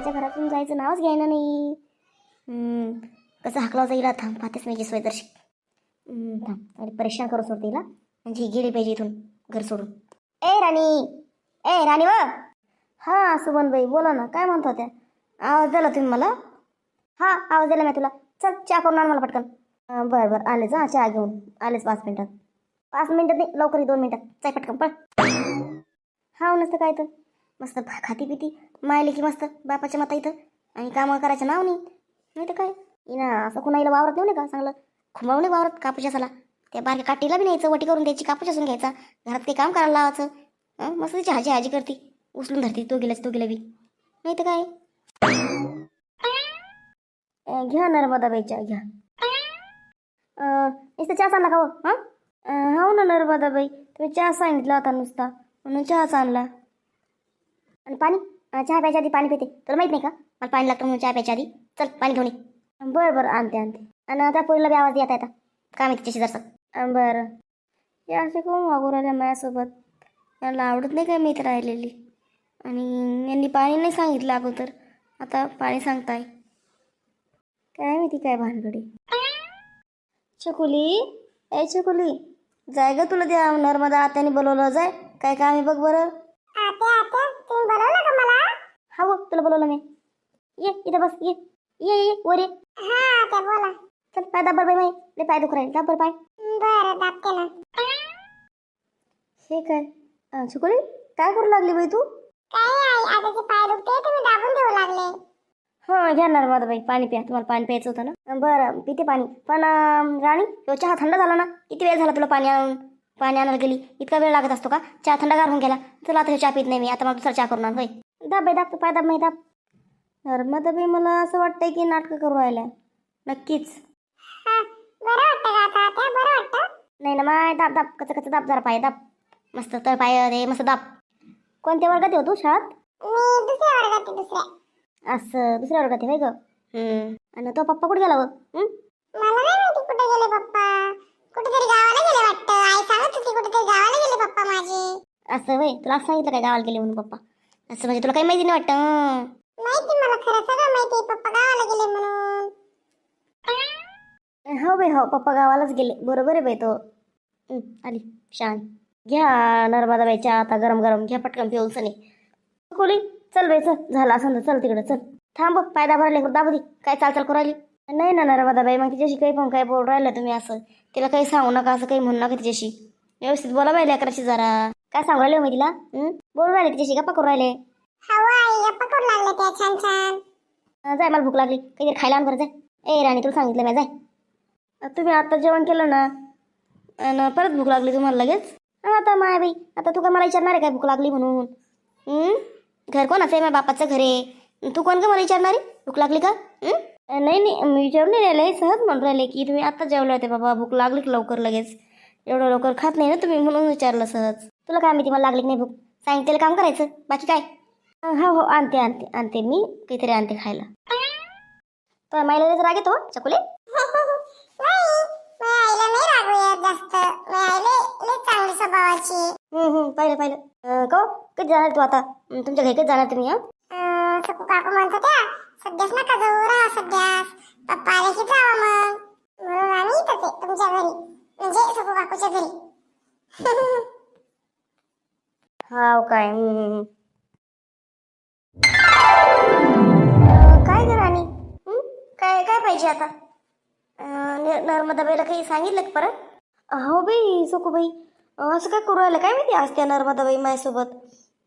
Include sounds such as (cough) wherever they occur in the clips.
भावाच्या घरातून जायचं नावच घ्यायना नाही. कसं हाकला जाईल थांब पाहतेच नाही सोय थांब अरे परेशान करू सोडते हिला म्हणजे गेली पाहिजे इथून घर सोडून. ए राणी! ए राणी व! हां सुमनबाई बोला ना काय म्हणत होत्या? आवाज दिला तुम्ही मला? हां आवाज दिला मी तुला. चल चहा करून आण मला पटकन. बरं बरं आलेच हां चहा घेऊन. आलेच पाच मिनिटात. पाच मिनिटात नाही लवकर दोन मिनिटात. चाय पटकन पळ. हा नसतं काय तर. मस्त भा- खाती पिती. मायले की मस्त बापाच्या माता इथं. आणि कामं करायचं नाव नाही. नाही तर काय? ना असं कुणाला वावरत नाही का? चांगलं खुंबावणे वावरत कापूच्या साला त्या बारक्या काठीला बी न्यायचं वटी करून द्यायची कापूस असून घ्यायचा. घरात काही काम करायला लावायचं. मस्त तिची हाजी हाजी करते. उचलून धरते तो गेलाच तो गेला बी. नाही तर काय? घ्या घ्या नर्मदाबाईच्या घ्या. नुसतं चहा आणला का हो? हां हो ना नर्मदाबाई तुम्ही चहा सांगितला होता नुसता. म्हणून चहाच आणला. आणि पाणी चहा प्यायच्या आधी पाणी पिते. तुला माहीत नाही का? मला पाणी लागतं म्हणून चहा प्यायच्या आधी. चल पाणी घेऊन ये. बरं बरं आणते आणते. आणि त्या पोरीला बी आवाज येता येता. काय माहिती त्याची जरसं. बरं. हे असे कोण वागू राहिल्या माझ्यासोबत? यांना आवडत नाही काय इथं राहिलेली? आणि यांनी पाणी नाही सांगितलं अगोदर. आता पाणी सांगताय. काय माहिती काय भानगडी? चकुली ए चकुली जाय ग तुला त्या नर्मदा आत्याने बोलवलं जाय. काय काम आहे बघ बरं. तुला बोलवलं मी. ये इथं बस ये. ये ये, वर. ये हा आते बोला. चल पाय दाबर बाई माई. ले पाय दुख राहील. दाबर पाय. बरं हे काय? अं, चकुली काय करू लागली बाई तू? काय आई आताचे पाय दुखते तुम्ही दाबून देऊ लागले. हां घ्या नर्मदा बाई पाणी प्या. तुम्हाला पाणी प्यायचं होतं ना? बरं पिते पाणी. पण अं, राणी तो चहा थंड झाला ना? किती वेळ झाला तुला पाणी आणून पाणी आणायला गेली? इतका वेळ लागत असतो का? चहा थंडगार होऊन गेला. चला आता हे चहा पित नाही मी. आता मला दुसरा चहा करून आण होय दाब दाब पाय दाब माही दाब. नर्मदा बाई मला असं वाटतंय की नाटकं करू राहिल्या. नक्कीच. हा नाही ना माय दाब दाब कच कच दाब जरा पाय दाब. मस्त तर पाय रे मस्त दाब. कोणत्या वर्गात आहे हो तू शाळात? असं दुसऱ्या वर्गात आहे ग. आणि तो पप्पा कुठे गेला हं? मला नाही माहिती कुठे गेले पप्पा. कुठेतरी गावाला गेले वाटतं. आई सांगत होती कुठेतरी गावाला गेले पप्पा माझे. असं होय तुला सांगितलं काय गावाला गेले म्हणून पप्पा? असं म्हणजे तुला काही माहिती नाही वाटतं. माहिती मला खरं सगळं माहिती पप्पा गावाला गेले म्हणून. हो बाई हो. पप्पा गावालाच गेले. बरोबर आहे बाई तो. आली. शान. घ्या नर्मदा बाईच्या आता गरम गरम. घ्या पटकन पिऊन सनी. कोली चल बाई चल. झालं असं चल तिकडं चल. थांब पाय दाबा राहिले. दाबू दे. काय चाल चाल करू राहिली? नाही ना नर्मदा बाई. मग तिच्याशी काही पण काय बोल राहिलं तुम्ही असं. तिला काही सांगू नका असं काही म्हणू नका तिच्याशी. व्यवस्थित बोला बाई लेकराशी जरा. काय सांगू राहिले हो मी तिला? बोलू राहिले तिच्याशी गप्पा करू राहिले. हवं आई गप्पा करू लागले त्या छान छान. अं, जाय मला भूक लागली. काहीतरी खायला आण बरं जाय. ए राणी तुला सांगितलं मी जाय. अं, तुम्ही आता जेवण केलं ना आणि परत भूक लागली तुम्हाला लगेच? अं, आता माय बाई आता तू काय मला विचारणार आहे काय भूक लागली म्हणून? हं? घर कोणाचं आहे माझ्या बापाचं घर? आहे तू कोण का मला विचारणार आहे? भूक लागली का? हं? अं, नाही नाही मी विचारून नाही राहिले सहज म्हणून राहिले की तुम्ही आता जेवले होते बाबा भूक लागली की लवकर लगेच. एवढं लवकर खात नाही ना तुम्ही म्हणून विचारलं सहज. तुला काय माहिती मला लागली की नाही भूक? सांगितलेलं काम करायचं. बाकी काय? हो हो आणते आणते आणते मी. काहीतरी आणते खायला. तर माईला राग येतो चकुले. आहे. हम्म, हम्म, पाहिलं पाहिलं. का हो? कधी जाणार तू आता? तुमच्या घरी कधी जाणार तुम्ही हं? काकू म्हणत होत्या सध्याच नका जाऊ राहा सध्यास पप्पा आले की जावा मग. म्हणून आम्ही तुमच्या घरी. म्हणजे सकू काकूच्या घरी. (laughs) हाव काय? हम्म. अं, काय राणी? हं? काय काय पाहिजे आता? अं, न- नर्मदाबाईला काही सांगितलं का परत? हो बाई सोकूबाई. अं, असं काय करू राहिलं? काय माहिती आज त्या नर्मदाबाई माझ्यासोबत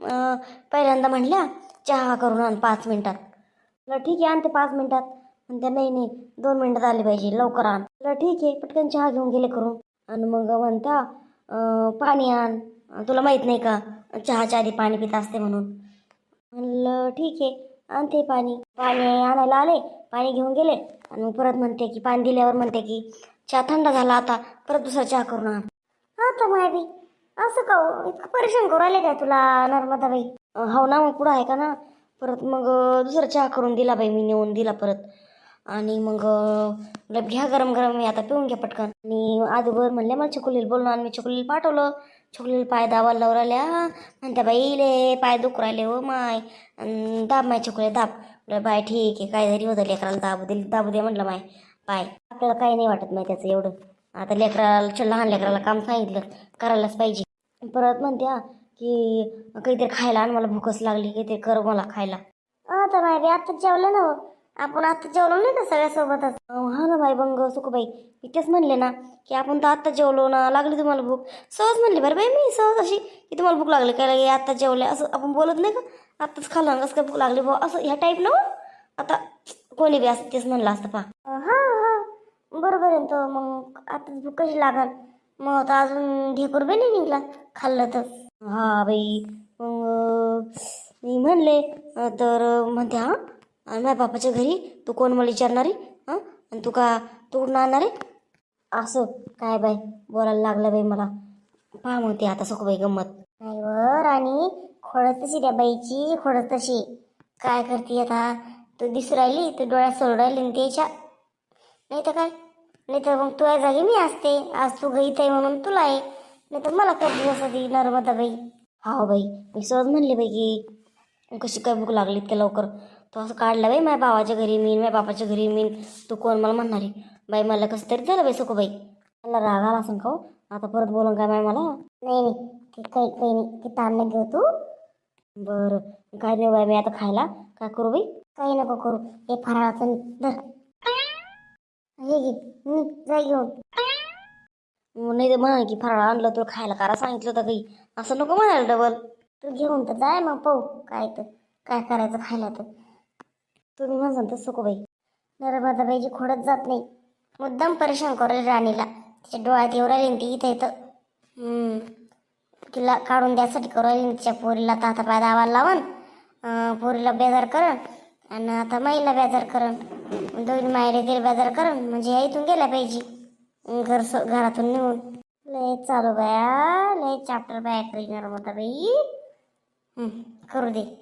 अं, पहिल्यांदा म्हणल्या चहा करून आण पाच मिनिटात. म्हटलं ठीक आहे आणते पाच मिनिटात. म्हणते नाही नाही दोन मिनिटात आले पाहिजे लवकर आण. म्हटलं ठीक आहे पटकन चहा घेऊन गेले करून. आणि मग म्हणता अं, पाणी आण. तुला माहीत नाही का? चहाच्या आधी पाणी पित असते म्हणून. म्हणलं ठीक आहे आणते पाणी. पाणी आणायला आले पाणी घेऊन गेले. आणि परत म्हणते की पाणी दिल्यावर म्हणते की चहा थंड झाला आता परत दुसरा चहा करून आण. हा तर मायबी असं का हो? इतकं परेशान करू राहिले काय तुला नर्मदाबाई हो ना मग पुढं आहे का ना? परत मग दुसरा चहा करून दिला बाई मी नेऊन दिला परत. आणि मग घ्या गरम गरम मी आता पिऊन घ्या पटकन. आणि अगोदर म्हणले मला चकुलीला बोलणं. आणि मी चकुलीला पाठवलं. छोकलेला पाय दाबायला लावून राहिल्या म्हणत्या बाई ले पाय दुख राहिले हो माय. अन दाब माय छोकले दाब. म्हटलं बाय ठीक आहे काय जरी होतं लेकराला दाबू दे दाबू दे म्हटलं माय. पाय आपल्याला काही नाही वाटत माय त्याचं एवढं. आता लेकराला लहान लेकराला काम सांगितलं करायलाच पाहिजे. परत म्हणत्या की काहीतरी खायला आणि मला भूकच लागली काहीतरी कर मला खायला. आता माय बी आत्ताच जेवलं ना हो. आपण आता जेवलो नाही का सगळ्यासोबतच अं, हा ना बाई बंग सुखबाई मी तेच म्हणले ना की आपण तर आत्ता जेवलो ना लागली तुम्हाला भूक. सहज म्हणली बरं बाई मी सहज अशी की तुम्हाला भूक लागली काय लगे आत्ता जेवले असं आपण बोलत नाही का? आत्ताच खाल्लं कसं काय भूक लागली बुवा? असं ह्या टाईप ना हो. आता कोणी बी असं तेच म्हणलं असतं पा हा हा. बरोबर आहे ना तो. मग आता भूक कशी लागल मग आता अजून ढेकूर बी नाही निघला खाल्लं तर. हा बाई. मग मी म्हणले तर म्हणते हा माझ्या बापाच्या घरी? तू कोण मला विचारणारी? हां? आणि तू का तू कुठून आणणार? आहे असं. काय बाई? बोलायला लागलं बाई मला. पहा मग ते आता सखू बाई गंमत. नाही व आणि खोडत तशी त्या बाईची खोडत तशी. काय करते आता? तू दिसू राहिली तू डोळ्यात सोडू राहिली आणि त्याच्या. नाही तर काय? नाही तर मग तुझ्या जागी मी असते. आज तू गईत आहे म्हणून तुला आहे. नाही तर मला कधी असं ती नर्मदा बाई. हा बाई. मी सहज म्हणले बाई की कशी काय भूक लागली इतक्या लवकर? तो असं काढला बाई माझ्या भावाच्या घरी मीन माझ्या बापाच्या घरी मीन. तू कोण मला म्हणणार? आहे बाई मला कसं तरी झालं बाई सको बाई मला राग आला असं का हो? आता परत बोलून काय बाई मला? नाही नाही ते काही काही नाही ते ताण नाही घेऊ तू. बरं काय नाही बाई मी आता खायला? काय करू बाई? काही नको करू हे फराळाचं धर. हे घे नी, घेऊन. मग नाही तर म्हणा की फराळ आणलं तुला खायला करा सांगितलं होतं काही. असं नको म्हणायला डबल. तू घेऊन तर जाय मग पाहू काय तर काय करायचं खायला तर. तुम्ही म्हणसान तर सको बाई खोडत जात नाही. मुद्दाम परेशान करेल राणीला. तिच्या डोळ्यात येऊ राहिली ती इथं इथं तिला काढून द्यासाठी करू राहिली. तिच्या पोरीला तर आता पाय दावा लावन पोरीला बेजार करण. आणि आता माईला बेजार करण. दोन मायले तिला बेजार करण. म्हणजे ह्या इथून गेल्या पाहिजे. घर स- घरातून निघून. लय चालू बाया. लय चॅप्टर बाया करी नर्मदाबाई. करू दे.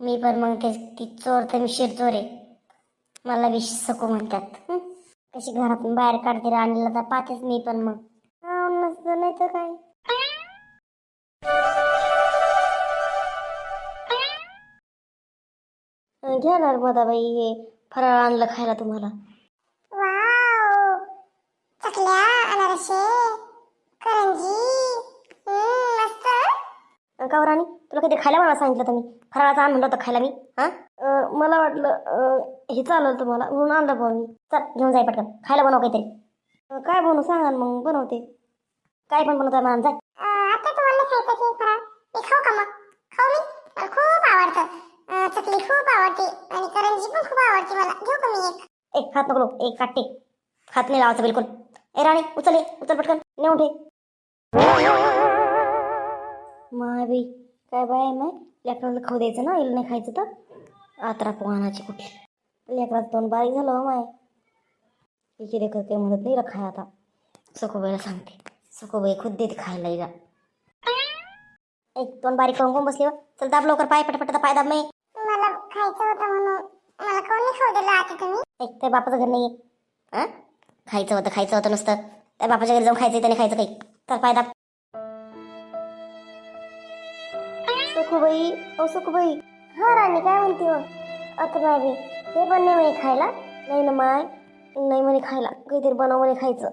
मी पण मग ते ती चोर तर मी शिरचोर आहे. मला बी सकू म्हणतात. कशी घरातून बाहेर काढते राणीला तर पाहतेच मी पण मग. नसतं नाही तर काय? अं, घ्या नर्मदाबाई हे फराळ आणलं खायला तुम्हाला. करंजी. का राणी? तुला काहीतरी खायला मला सांगितलं होतं मी? फराळाचं आण म्हणलं होतं खायला मी. हा? मला वाटलं हे चालेल तुम्हाला म्हणून आणलं भाऊ मी. चल घेऊन जाय पटकन. खायला बनव काहीतरी. काय बनवू सांगा मग बनवते. काय पण बनवता मला जाय आता तुम्हाला खायचं की फराळ. मी खाऊ का मग? खाऊ मी? मला खूप आवडतं. अं, चकली खूप आवडते. आणि करंजी पण खूप आवडते मला. घेऊ का मी एक? एक हात नको एक काटे हात नाही लावायचा बिलकुल. ए राणी उचल उचल पटकन. नेऊन ठे बाई काय बाय माय लेकराला खाऊ द्यायचं ना? हिला नाही खायचं तर? आत्रा पोहानाची कुठली? लेकराचं तोंड बारीक झालं हो माय. हिची लेकर काही म्हणत नाही खाय आता. सकोबाईला सांगते. सकोबाई खुद देते खायला हिला. एक तोंड बारीक करून कोण बसली हो? चल दाब लवकर पाय पटापट पाय दाब नाही मला खायचं होतं म्हणून. मला कोण नाही खाऊ दिलं आता तुम्ही. एक त्या बापाचं घर नाही खायचं होतं खायचं होतं नुसतं. त्या बापाच्या घरी जाऊन खायचं त्याने खायचं काही. तर फायदा सुखूबाई ओ सुखूबाई. हा राणी काय म्हणते हो? आता नाही बी हे पण नाही म्हणे खायला. नाही ना माय नाही म्हणे खायला. काहीतरी बनव म्हणे खायचं.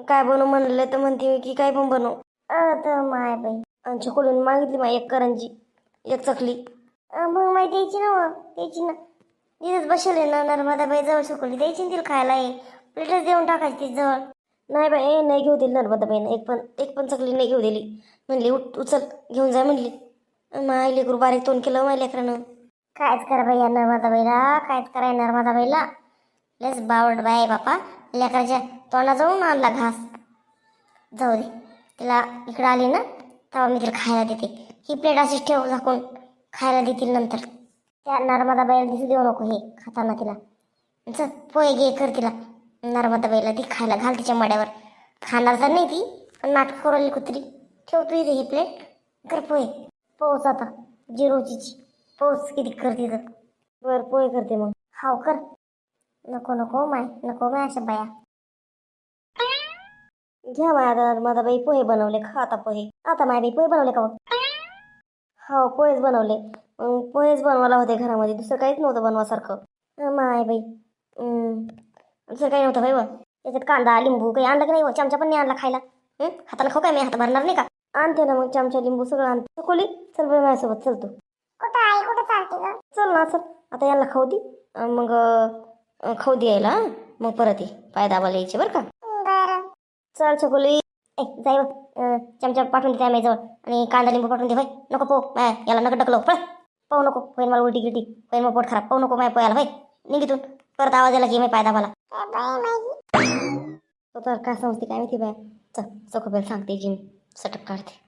काय बनव म्हणलं तर म्हणते की काय पण बनव. आता माय बाई. आणि छोकडून मागितली माय एक करंजी एक चकली. मग माहिती द्यायची ना मग द्यायची ना. तिथेच बसले आहे ना नर्मदाबाई जवळ सुकवली द्यायची ना तिला खायला ये प्लेटच देऊन टाकायची ती जवळ. नाही बाई ए, नाही घेऊ दिली नर्मदाबाईनं एक पण एक पण चकली नाही घेऊ दिली. म्हणली उठ उचल. घेऊन जा म्हणली. माय लेकरू बारीक तोंड केलं माय लेकरानं. कायच करा बाई या नर्मदाबाईला कायच करा या नर्मदाबाईला लेस बावड बाय बापा. लेकराच्या जाऊन आणला घास. जाऊ दे. तिला इकडं आली ना तेव्हा मी तिला खायला देते. ही प्लेट अशीच ठेव झाकून. खायला देतील नंतर. त्या नर्मदाबाईला दिसू देऊ नको हे खाताना तिला. चल पोहे घे कर तिला. नर्मदाबाईला ती खायला. घाल तिच्या मड्यावर. खाणार तर नाही ती पण नाटक करू कुत्री. ठेव तू इथे ही प्लेट कर पोहे. पाऊस आता जिरोची पाऊस किती करते तर. बर पोहे करते मग. हाव कर. नको नको माय. नको माय अशा बाया. घ्या माझा माझा बाई पोहे बनवले. खा आता पोहे. आता माय बाई पोहे बनवले का मग? हो पोहेच बनवले. मग पोहेच बनवायला होते घरामध्ये. दुसरं काहीच नव्हतं बनवासारखं. माय बाई. दुसरं काही नव्हतं बाई व. त्याच्यात कांदा लिंबू काही आणलं की नाही चमचा पण नाही आणला खायला. हाताला खाऊ काय मी? हात भरणार नाही का? आणते ना मग चमचा लिंबू सगळं आणते. कोली चल बाई माझ्यासोबत चल तू. कुठं आई कुठं चालते ग? चल ना चल. आता यांना खाऊ दे. अं, मग अं, खाऊ दे यायला हं? मग परत ये. पाय दाबायला यायचे बरं का? बरं. चल छकुली ए जाय बघ. अं, चमचा पाठवून दे त्या माझ्याजवळ आणि कांदा लिंबू पाठवून दे भाई नको पो माय याला नका डकलो पळ. पाहू नको. होईन मला उलटी गिलटी. होईन मग पोट खराब. पाहू नको माय पोयाला भाई निघितून परत आवाज यायला की मी पाय दाबाला बाई तो तर काय समजते काय माहिती बाय चल चकोबेल सांगते जी सटक काढते